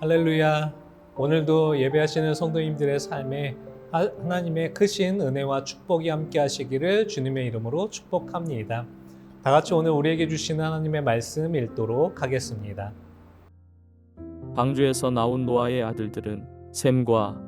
할렐루야. 오늘도 예배하시는 성도님들의 삶에 하- 하나님의 크신 은혜와 축복이 함께 하시기를 주님의 이름으로 축복합니다. 다 같이 오늘 우리에게 주시는 하나님의 말씀 읽도록 하겠습니다. 방주에서 나온 노아의 아들들은 셈과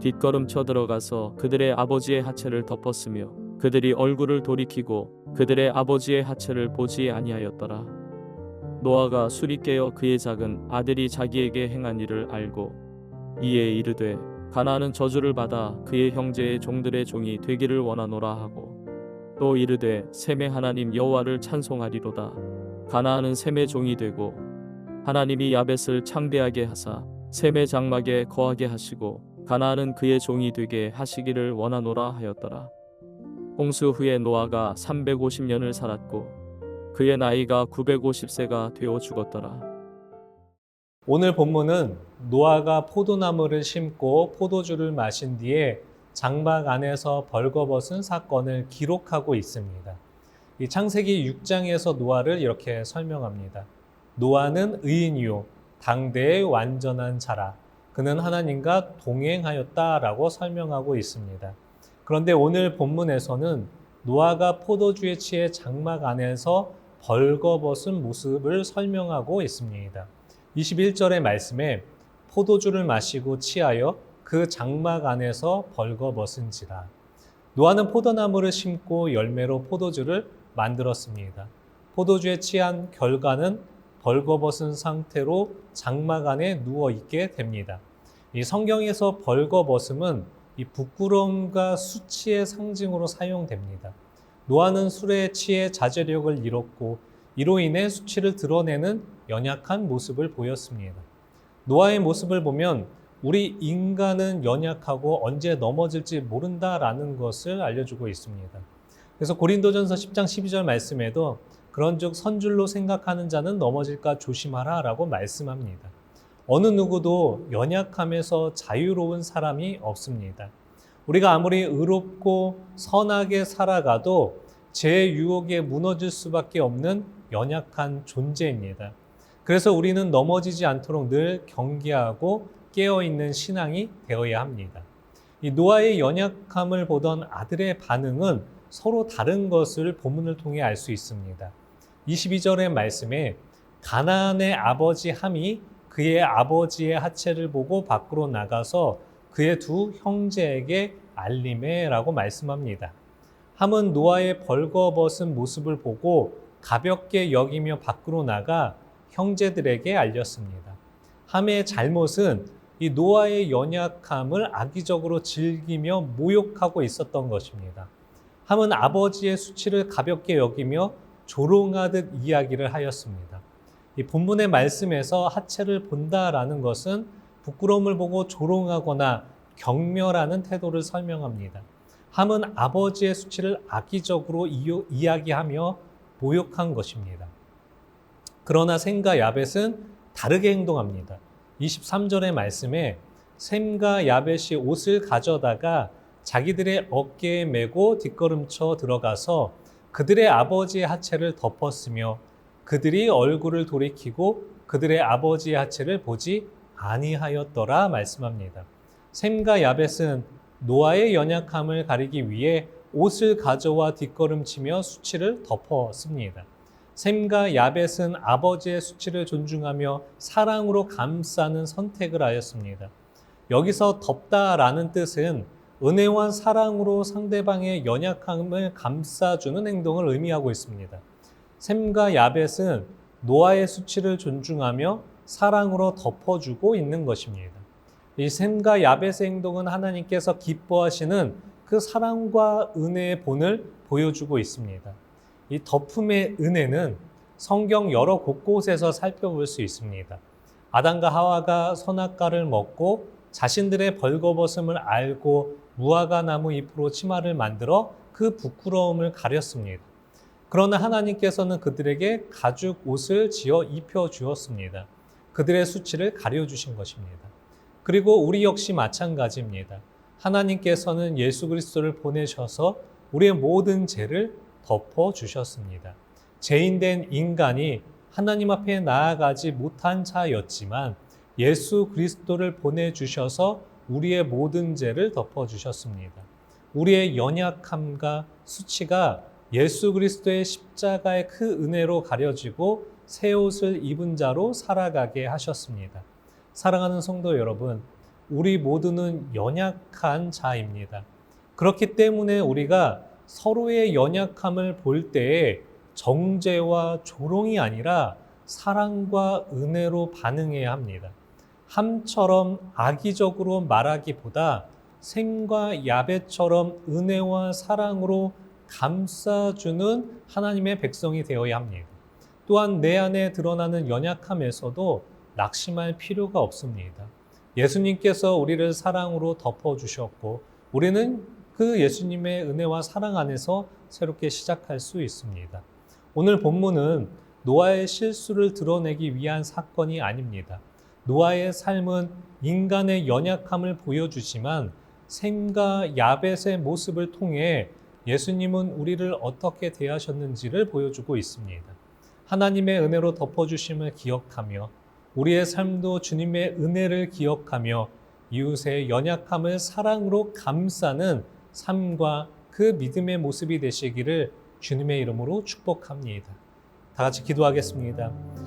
뒷걸음쳐 들어가서 그들의 아버지의 하체를 덮었으며 그들이 얼굴을 돌이키고 그들의 아버지의 하체를 보지 아니하였더라. 노아가 술이 깨어 그의 작은 아들이 자기에게 행한 일을 알고 이에 이르되 가나안은 저주를 받아 그의 형제의 종들의 종이 되기를 원하노라 하고 또 이르되 셈의 하나님 여호와를 찬송하리로다. 가나안은 셈의 종이 되고 하나님이 야벳을 창대하게 하사 셈의 장막에 거하게 하시고 가나안은 그의 종이 되게 하시기를 원하노라 하였더라. 홍수 후에 노아가 350년을 살았고 그의 나이가 950세가 되어 죽었더라. 오늘 본문은 노아가 포도나무를 심고 포도주를 마신 뒤에 장막 안에서 벌거벗은 사건을 기록하고 있습니다. 이 창세기 6장에서 노아를 이렇게 설명합니다. 노아는 의인이요 당대의 완전한 자라. 그는 하나님과 동행하였다라고 설명하고 있습니다. 그런데 오늘 본문에서는 노아가 포도주에 취해 장막 안에서 벌거벗은 모습을 설명하고 있습니다. 21절의 말씀에 포도주를 마시고 취하여 그 장막 안에서 벌거벗은지라. 노아는 포도나무를 심고 열매로 포도주를 만들었습니다. 포도주에 취한 결과는 벌거벗은 상태로 장막 안에 누워 있게 됩니다. 이 성경에서 벌거벗음은 이 부끄러움과 수치의 상징으로 사용됩니다. 노아는 술에 취해 자제력을 잃었고 이로 인해 수치를 드러내는 연약한 모습을 보였습니다. 노아의 모습을 보면 우리 인간은 연약하고 언제 넘어질지 모른다라는 것을 알려주고 있습니다. 그래서 고린도전서 10장 12절 말씀에도 그런즉 선줄로 생각하는 자는 넘어질까 조심하라라고 말씀합니다. 어느 누구도 연약함에서 자유로운 사람이 없습니다. 우리가 아무리 의롭고 선하게 살아가도 제 유혹에 무너질 수밖에 없는 연약한 존재입니다. 그래서 우리는 넘어지지 않도록 늘 경계하고 깨어있는 신앙이 되어야 합니다. 이 노아의 연약함을 보던 아들의 반응은 서로 다른 것을 본문을 통해 알 수 있습니다. 22절의 말씀에 가나안의 아버지 함이 그의 아버지의 하체를 보고 밖으로 나가서 그의 두 형제에게 알림해라고 말씀합니다. 함은 노아의 벌거벗은 모습을 보고 가볍게 여기며 밖으로 나가 형제들에게 알렸습니다. 함의 잘못은 이 노아의 연약함을 악의적으로 즐기며 모욕하고 있었던 것입니다. 함은 아버지의 수치를 가볍게 여기며 조롱하듯 이야기를 하였습니다. 이 본문의 말씀에서 하체를 본다라는 것은 부끄러움을 보고 조롱하거나 경멸하는 태도를 설명합니다. 함은 아버지의 수치를 악의적으로 이야기하며 모욕한 것입니다. 그러나 셈과 야벳은 다르게 행동합니다. 23절의 말씀에 셈과 야벳이 옷을 가져다가 자기들의 어깨에 메고 뒷걸음쳐 들어가서 그들의 아버지의 하체를 덮었으며 그들이 얼굴을 돌이키고 그들의 아버지의 하체를 보지 아니하였더라 말씀합니다. 셈과 야벳은 노아의 연약함을 가리기 위해 옷을 가져와 뒷걸음치며 수치를 덮었습니다. 셈과 야벳은 아버지의 수치를 존중하며 사랑으로 감싸는 선택을 하였습니다. 여기서 덮다라는 뜻은 은혜와 사랑으로 상대방의 연약함을 감싸주는 행동을 의미하고 있습니다. 셈과 야벳은 노아의 수치를 존중하며 사랑으로 덮어주고 있는 것입니다. 이 셈과 야벳의 행동은 하나님께서 기뻐하시는 그 사랑과 은혜의 본을 보여주고 있습니다. 이 덮음의 은혜는 성경 여러 곳곳에서 살펴볼 수 있습니다. 아담과 하와가 선악과를 먹고 자신들의 벌거벗음을 알고 무화과 나무 잎으로 치마를 만들어 그 부끄러움을 가렸습니다. 그러나 하나님께서는 그들에게 가죽 옷을 지어 입혀 주었습니다. 그들의 수치를 가려 주신 것입니다. 그리고 우리 역시 마찬가지입니다. 하나님께서는 예수 그리스도를 보내셔서 우리의 모든 죄를 덮어 주셨습니다. 죄인된 인간이 하나님 앞에 나아가지 못한 자였지만 예수 그리스도를 보내 주셔서 우리의 모든 죄를 덮어 주셨습니다. 우리의 연약함과 수치가 예수 그리스도의 십자가의 그 은혜로 가려지고 새 옷을 입은 자로 살아가게 하셨습니다. 사랑하는 성도 여러분, 우리 모두는 연약한 자입니다. 그렇기 때문에 우리가 서로의 연약함을 볼 때에 정죄와 조롱이 아니라 사랑과 은혜로 반응해야 합니다. 함처럼 악의적으로 말하기보다 생과 야베처럼 은혜와 사랑으로 감싸주는 하나님의 백성이 되어야 합니다. 또한 내 안에 드러나는 연약함에서도 낙심할 필요가 없습니다. 예수님께서 우리를 사랑으로 덮어주셨고, 우리는 그 예수님의 은혜와 사랑 안에서 새롭게 시작할 수 있습니다. 오늘 본문은 노아의 실수를 드러내기 위한 사건이 아닙니다. 노아의 삶은 인간의 연약함을 보여주지만 샘과 야벳의 모습을 통해 예수님은 우리를 어떻게 대하셨는지를 보여주고 있습니다. 하나님의 은혜로 덮어주심을 기억하며 우리의 삶도 주님의 은혜를 기억하며 이웃의 연약함을 사랑으로 감싸는 삶과 그 믿음의 모습이 되시기를 주님의 이름으로 축복합니다. 다 같이 기도하겠습니다.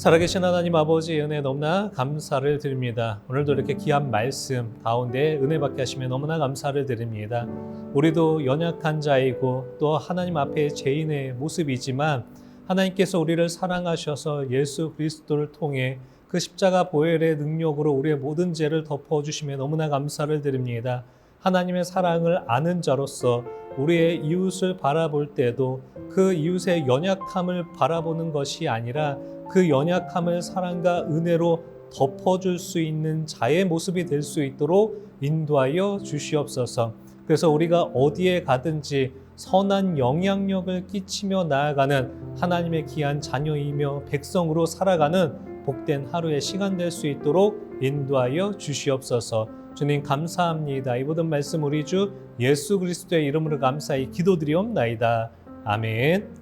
살아계신 하나님 아버지 은혜 너무나 감사를 드립니다. 오늘도 이렇게 귀한 말씀 가운데 은혜 받게 하시면 너무나 감사를 드립니다. 우리도 연약한 자이고 또 하나님 앞에 죄인의 모습이지만 하나님께서 우리를 사랑하셔서 예수 그리스도를 통해 그 십자가 보혈의 능력으로 우리의 모든 죄를 덮어 주심에 너무나 감사를 드립니다. 하나님의 사랑을 아는 자로서 우리의 이웃을 바라볼 때도 그 이웃의 연약함을 바라보는 것이 아니라 그 연약함을 사랑과 은혜로 덮어줄 수 있는 자의 모습이 될 수 있도록 인도하여 주시옵소서. 그래서 우리가 어디에 가든지 선한 영향력을 끼치며 나아가는 하나님의 귀한 자녀이며 백성으로 살아가는 복된 하루의 시간 될 수 있도록 인도하여 주시옵소서. 주님 감사합니다. 이 모든 말씀 우리 주 예수 그리스도의 이름으로 감사히 기도드리옵나이다. 아멘.